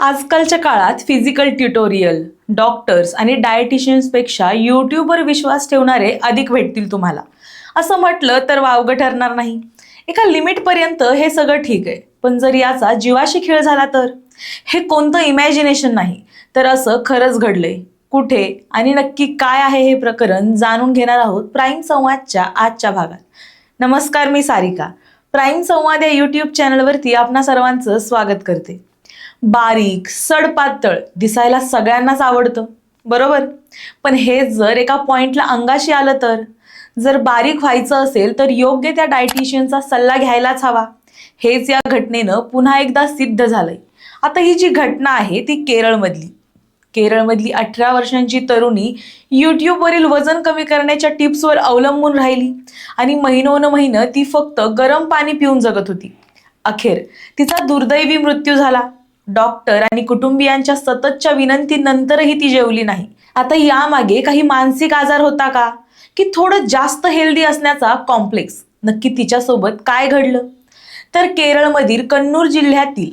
आजकालच्या काळात physical tutorial doctors आणि डायटिशियन्सपेक्षा यूट्यूबवर विश्वास ठेवणारे अधिक भेटतील तुम्हाला. असं म्हटलं तर वावगं ठरणार नाही. एका लिमिटपर्यंत हे सगळं ठीक आहे. पण जर याचा जीवाशी खेळ झाला तर? हे कोणतं इमॅजिनेशन नाही. तर असं खरंच घडलंय. कुठे आणि नक्की काय आहे हे प्रकरण जाणून घेणार आहोत प्राईम संवादच्या आजच्या भागात. नमस्कार मी सारिका. प्राईम संवाद या यूट्यूब चॅनलवरती आपणा सर्वांचं स्वागत करते. बारीक सडपातळ दिसायला सगळ्यांनाच आवडतं. बरोबर? पण हे जर एका पॉइंटला अंगाशी आलं तर जर बारीक व्हायचं असेल तर योग्य त्या डायटिशियनचा सल्ला घ्यायलाच हवा. हेच या घटनेनं पुन्हा एकदा सिद्ध झालंय. आता ही जी घटना आहे ती केरळमधली. केरळमधली अठरा वर्षांची तरुणी यूट्यूबवरील वजन कमी करण्याच्या टिप्सवर अवलंबून राहिली आणि महिनोन महिनं ती फक्त गरम पाणी पिऊन जगत होती. अखेर तिचा दुर्दैवी मृत्यू झाला. डॉक्टर आणि कुटुंबियांच्या सततच्या विनंतीनंतरही ती जेवली नाही. आता यामागे काही मानसिक आजार होता का? की थोडं जास्त हेल्दी असण्याचा कॉम्प्लेक्स? नक्की तिच्यासोबत काय घडलं? तर केरळमधील कन्नूर जिल्ह्यातील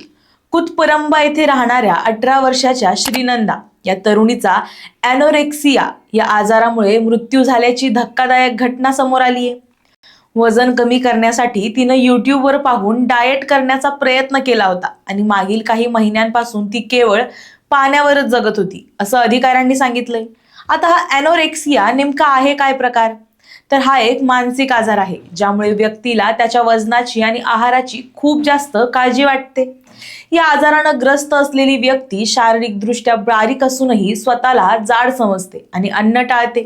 कुतपरंबा येथे राहणाऱ्या अठरा वर्षाच्या श्रीनंदा या तरुणीचा ॲनोरेक्सिया या आजारामुळे मृत्यू झाल्याची धक्कादायक घटना समोर आली आहे वजन कमी करण्यासाठी तिनं युट्यूबवर पाहून डाएट करण्याचा प्रयत्न केला होता. आणि मागील काही महिन्यांपासून ती केवळ पाण्यावरच जगत होती असं अधिकाऱ्यांनी सांगितलंय. आता हा अॅनोरेक्सिया नेमका आहे काय प्रकार? तर हा एक मानसिक आजार आहे ज्यामुळे व्यक्तीला त्याच्या वजनाची आणि आहाराची खूप जास्त काळजी वाटते. या आजारानं ग्रस्त असलेली व्यक्ती शारीरिकदृष्ट्या बारीक असूनही स्वतःला जाड समजते आणि अन्न टाळते.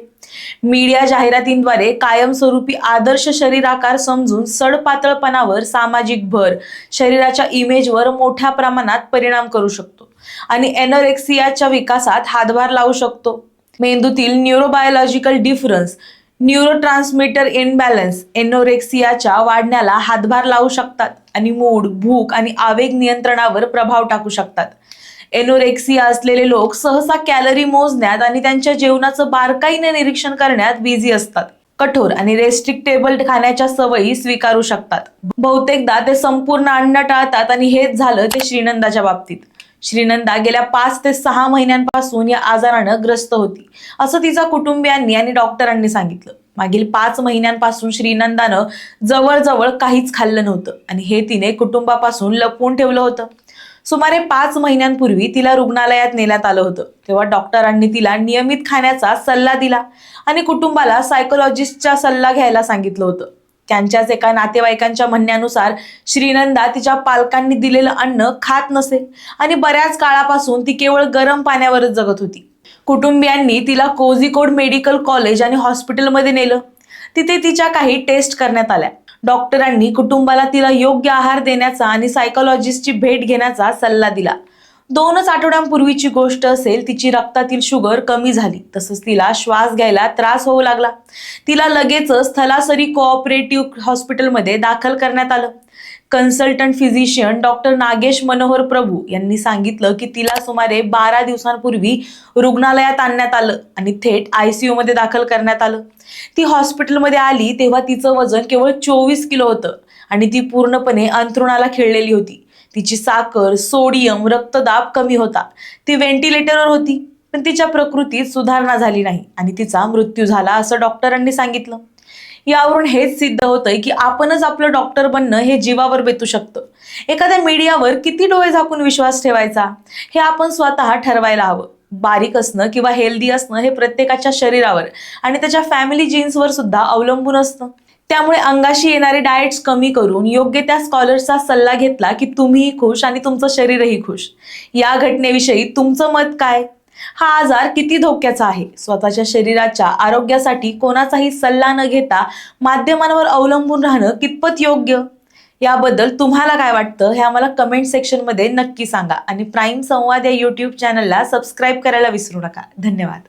मीडिया जाहिरातींद्वारे कायमस्वरूपी आदर्श शरीराकार समजून सडपातळपणावर सामाजिक भर शरीराच्या इमेजवर मोठ्या प्रमाणात परिणाम करू शकतो आणि एनोरेक्सियाच्या विकासात हातभार लावू शकतो. मेंदूतील न्यूरोबायोलॉजिकल डिफरन्स न्यूरोट्रान्समीटर इनबॅलन्स एनोरेक्सियाच्या वाढण्याला हातभार लावू शकतात आणि मूड भूक आणि आवेग नियंत्रणावर प्रभाव टाकू शकतात. एनोरेक्सिया असलेले लोक सहसा कॅलरी मोजण्यात आणि त्यांच्या जेवणाचं बारकाईने निरीक्षण करण्यात बिझी असतात. कठोर आणि रेस्ट्रिक्टेबल खाण्याच्या सवयी स्वीकारू शकतात. बहुतेकदा ते संपूर्ण अन्न टाळतात आणि हेच झालं ते श्रीनंदाच्या बाबतीत. श्रीनंदा गेल्या पाच ते सहा महिन्यांपासून या आजारानं ग्रस्त होती. असं तिच्या कुटुंबियांनी आणि डॉक्टरांनी सांगितलं. मागील पाच महिन्यांपासून श्रीनंदानं जवळजवळ काहीच खाल्लं नव्हतं आणि हे तिने कुटुंबापासून लपवून ठेवलं होतं. सुमारे पाच महिन्यांपूर्वी तिला रुग्णालयात नेण्यात आलं होतं. तेव्हा डॉक्टरांनी तिला नियमित खाण्याचा सल्ला दिला आणि कुटुंबाला सायकोलॉजिस्टचा सल्ला घ्यायला सांगितलं होतं. त्यांच्याच एका नातेवाईकांच्या म्हणण्यानुसार श्रीनंदा तिच्या पालकांनी दिलेलं अन्न खात नसे आणि बऱ्याच काळापासून ती केवळ गरम पाण्यावरच जगत होती. कुटुंबियांनी तिला कोझिकोड मेडिकल कॉलेज आणि हॉस्पिटलमध्ये नेलं. तिथे तिच्या काही टेस्ट करण्यात आल्या. डॉक्टरांनी कुटुंबाला तिला योग्य आहार देण्याचा आणि सायकोलॉजिस्टची भेट घेण्याचा सल्ला दिला. दोनच आठवड्यांपूर्वीची गोष्ट असेल तिची रक्तातील शुगर कमी झाली तसंच तिला श्वास घ्यायला त्रास होऊ लागला. तिला लगेचच थलासरी कोऑपरेटिव्ह हॉस्पिटलमध्ये दाखल करण्यात आलं. Consultant physician doctor Nagesh Manohar Prabhu यांनी सांगितलं की तिला सुमारे बारा दिवसांपूर्वी रुग्णालयात आणण्यात आलं आणि थेट आयसीयू मध्ये दाखल करण्यात आलं. ती हॉस्पिटलमध्ये आली तेव्हा तिचं वजन केवळ चोवीस किलो होतं आणि ती पूर्णपणे अंथरुणाला खेळलेली होती. तिची साखर सोडियम रक्तदाब कमी होता. ती व्हेंटिलेटरवर होती पण तिच्या प्रकृतीत सुधारणा झाली नाही आणि तिचा मृत्यू झाला असं डॉक्टरांनी सांगितलं. यावरून हेच सिद्ध होतंय की आपणच आपलं डॉक्टर बनणं हे जीवावर बेतू शकतं. एखाद्या मीडियावर किती डोळे झाकून विश्वास ठेवायचा? हे आपण स्वतः ठरवायला हवं. बारीक असणं किंवा हेल्दी असणं हे प्रत्येकाच्या शरीरावर आणि त्याच्या फॅमिली जीन्सवर सुद्धा अवलंबून असतं. त्यामुळे अंगाशी येणारे डाएट्स कमी करून योग्य त्या स्कॉलर्सचा सल्ला घेतला की तुम्हीही खुश आणि तुमचं शरीरही खुश. या घटनेविषयी तुमचं मत काय? हा आजार किती धोक्याचा आहे? स्वतःच्या शरीराच्या आरोग्यासाठी कोणाचाही सल्ला न घेता माध्यमांवर अवलंबून राहणं कितपत योग्य? याबद्दल तुम्हाला काय वाटतं? हे आम्हाला कमेंट सेक्शनमध्ये नक्की सांगा. आणि प्राईम संवाद या यूट्यूब चॅनलला सबस्क्राईब करायला विसरू नका. धन्यवाद.